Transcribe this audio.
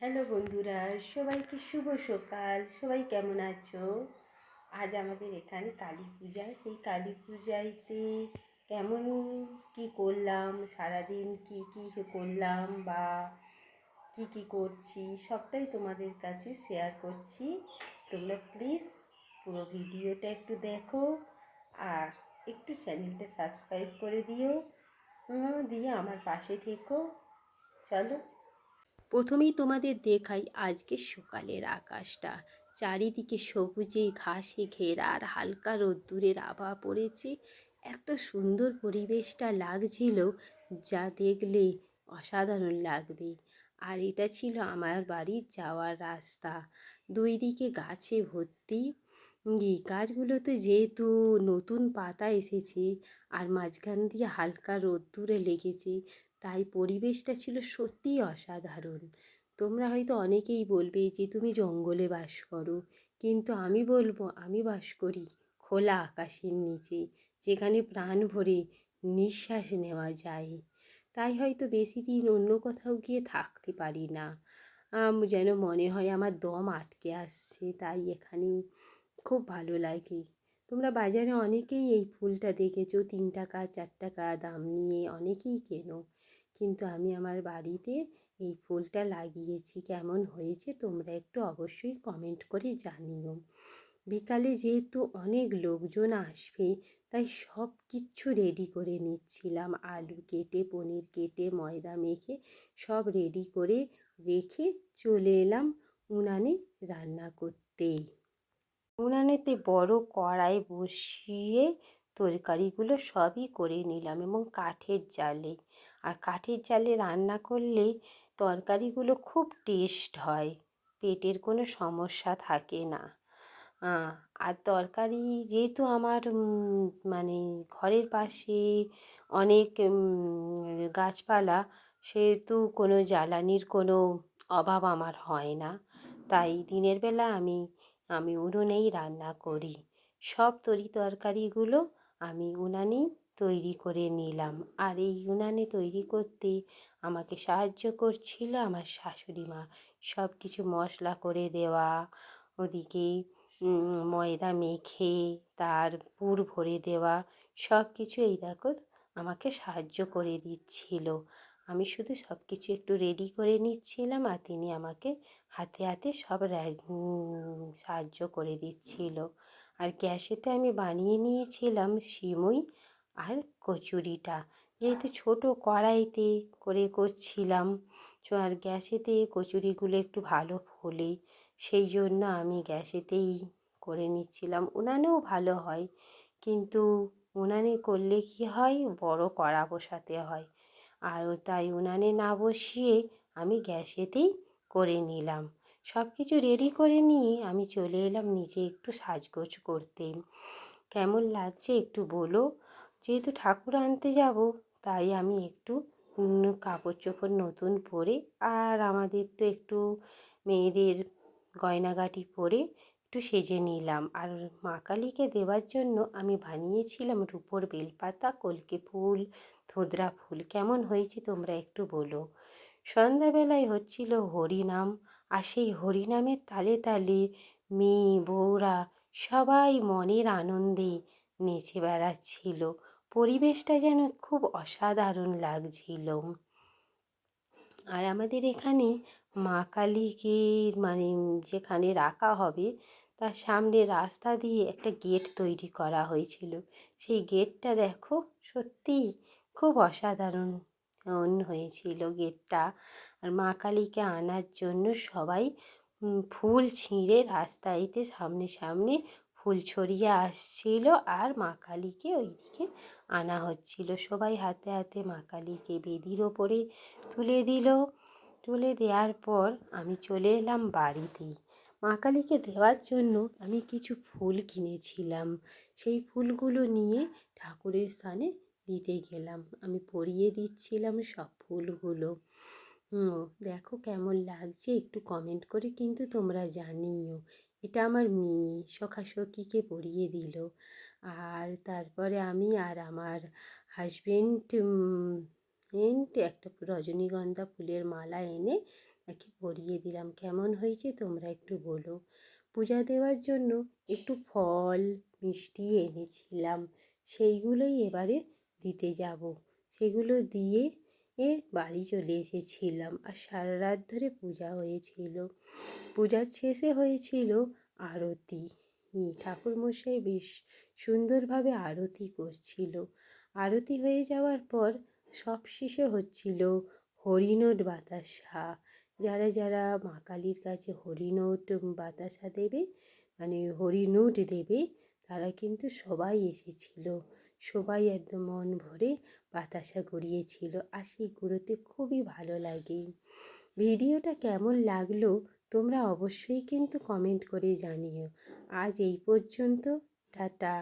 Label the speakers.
Speaker 1: Hello বন্ধুরা, সবাইকে শুভ সকাল। সবাই কেমন আছো? আজ আমাদের এখানে কালী পূজা। সেই কালী পূজাইতে কেমন কি করলাম? সারাদিন কি কি করলাম বা কি কি করছি, সবটাই তোমাদের কাছে শেয়ার করছি। তোমরা প্লিজ পুরো ভিডিওটা একটু দেখো আর একটু চ্যানেলটা সাবস্ক্রাইব করে দিও। দিয়ে আমার পাশে থেকো। চলো প্রথমেই তোমাদের দেখাই আজকে সকালের আকাশটা। চারিদিকে সবুজে ঘাসে ঘেরা আর হালকা রোদ্দুরের আভা পড়েছে। এত সুন্দর পরিবেশটা লাগছিল যা দেখলে অসাধারণ লাগবে। আর এটা ছিল আমার বাড়ির যাওয়ার রাস্তা। দুই দিকে গাছে ভর্তি। গাছগুলোতে যেহেতু নতুন পাতা এসেছে আর মাঝখান দিয়ে হালকা রোদ্দুরে লেগেছে তাই পরিবেশটা ছিল সত্যিই অসাধারণ। তোমরা হয়তো অনেকেই বলবে যে, তুমি জঙ্গলে বাস করো। কিন্তু আমি বলব, আমি বাস করি খোলা আকাশের নিচে, যেখানে প্রাণ ভরে নিঃশ্বাস নেওয়া যায়। তাই হয়তো বেশি দিন অন্য কোথাও গিয়ে থাকতে পারি না। যেন মনে হয় আমার দম আটকে আসছে, তাই এখানে খুব ভালো লাগে। তোমরা বাজারে অনেকেই এই ফুলটা দেখেছ তিন টাকা চার টাকা দাম নিয়ে অনেকেই কেনো। কিন্তু আমি আমার বাড়িতে এই ফুলটা লাগিয়েছি। কেমন হয়েছে তোমরা একটু অবশ্যই কমেন্ট করে জানিও। বিকালে যেহেতু অনেক লোকজন আসবে, তাই সব কিছু রেডি করে নিচ্ছিলাম। আলু কেটে, পনির কেটে, ময়দা মেখে সব রেডি করে রেখে চলে এলাম উনানে রান্না করতে। উনানেতে বড় কড়াই বসিয়ে তরকারিগুলো সবই করে নিলাম এবং কাঠের জালে। আর কাঠের জালে রান্না করলে তরকারিগুলো খুব টেস্ট হয়, পেটের কোনো সমস্যা থাকে না। আর তরকারি যেহেতু আমার মানে ঘরের পাশে অনেক গাছপালা, সেহেতু কোনো জ্বালানির কোনো অভাব আমার হয় না। তাই দিনের বেলা আমি আমি উনুনেই রান্না করি। সব তরি তরকারিগুলো আমি উনানেই তৈরি করে নিলাম। আর এই উনানে তৈরি করতে আমাকে সাহায্য করছিল আমার শাশুড়ি মা। সব কিছু মশলা করে দেওয়া, ওদিকে ময়দা মেখে, তার পুর ভরে দেওয়া সব কিছু এই দেখো আমাকে সাহায্য করে দিচ্ছিল। আমি শুধু সব কিছু একটু রেডি করে নিচ্ছিলাম আর তিনি আমাকে হাতে হাতে সব সাহায্য করে দিচ্ছিল। আর গ্যাসেতে আমি বানিয়ে নিয়েছিলাম সিমুই আর কচুরিটা। যেহেতু ছোটো কড়াইতে করে করছিলাম আর গ্যাসেতে কচুরিগুলো একটু ভালো ফোলে, সেই জন্য আমি গ্যাসেতেই করে নিচ্ছিলাম। উনানেও ভালো হয়, কিন্তু উনানে করলে কি হয়? বড় কড়া বসাতে হয়। আর তাই উনানে না বসিয়ে আমি গ্যাসেতেই করে নিলাম। সব কিছু রেডি করে নিয়ে আমি চলে এলাম নিজে একটু সাজগোজ করতে। কেমন লাগছে একটু বলো। যেহেতু ঠাকুর আনতে যাব, তাই আমি একটু কাপড় চোপড় নতুন পরে আর আমাদের তো একটু মেয়েদের গয়নাগাটি পরে একটু সেজে নিলাম। আর মা কালীকে দেওয়ার জন্য আমি বানিয়েছিলাম রুপোর বেলপাতা, কলকে ফুল, ধুদরা ফুল। কেমন হয়েছে তোমরা একটু বলো। সন্ধ্যাবেলায় হচ্ছিল হরিনাম আর সেই হরিনামের তালে তালে মেয়ে, বউরা সবাই মনের আনন্দে নেচে বেড়াচ্ছিল। পরিবেশটা যেন খুব অসাধারণ লাগছিল। আর আমাদের এখানে মা কালীকে মানে যেখানে রাখা হবে, তার সামনে রাস্তা দিয়ে একটা গেট তৈরি করা হয়েছিল। সেই গেটটা দেখো সত্যিই খুব অসাধারণ হয়েছিল গেটটা। আর মা কালীকে আনার জন্য সবাই ফুল ছিঁড়ে রাস্তাইতে সামনে সামনে ফুল ছড়িয়ে আসছিল আর মা কালীকে ওইদিকে আনা হচ্ছিল। সবাই হাতে হাতে মা কালীকে বেদির ওপরে তুলে দিল। তুলে দেওয়ার পর আমি চলে এলাম বাড়িতেই। মা কালীকে দেওয়ার জন্য আমি কিছু ফুল কিনেছিলাম। সেই ফুলগুলো নিয়ে ঠাকুরের স্থানে দিতে গেলাম। আমি পরিয়ে দিচ্ছিলাম সব ফুলগুলো। দেখো কেমন লাগছে। একটু কমেন্ট করে কিন্তু তোমরা জানিও। এটা আমার মেয়ে সখাসখিকে পরিয়ে দিল। আর তারপরে আমি আর আমার হাজবেন্ড একটা রজনীগন্ধা ফুলের মালা এনে একে পরিয়ে দিলাম। কেমন হয়েছে তোমরা একটু বলো। পূজা দেওয়ার জন্য একটু ফল, মিষ্টি এনেছিলাম। সেইগুলোই এবারে দিতে যাব। সেগুলো দিয়ে এ বাড়ি চলে এসেছিলাম আর সারা রাত ধরে পূজা হয়েছিল। পূজার শেষে হয়েছিল আরতি। ঠাকুরমশাই বেশ সুন্দরভাবে আরতি করছিল। আরতি হয়ে যাওয়ার পর সব শেষে হচ্ছিল হরিণট বাতাসা। যারা যারা মা কালীর কাছে হরিণট বাতাসা দেবে মানে হরিণট দেবে, তারা কিন্তু সবাই এসেছিল। সবাই একদম মন ভরে বাতাসা গড়িয়েছিল। আর সেই গুঁড়োতে খুবই ভালো লাগে। ভিডিওটা কেমন লাগল তোমরা অবশ্যই কিন্তু কমেন্ট করে জানিও। আজ এই পর্যন্ত, টাটা।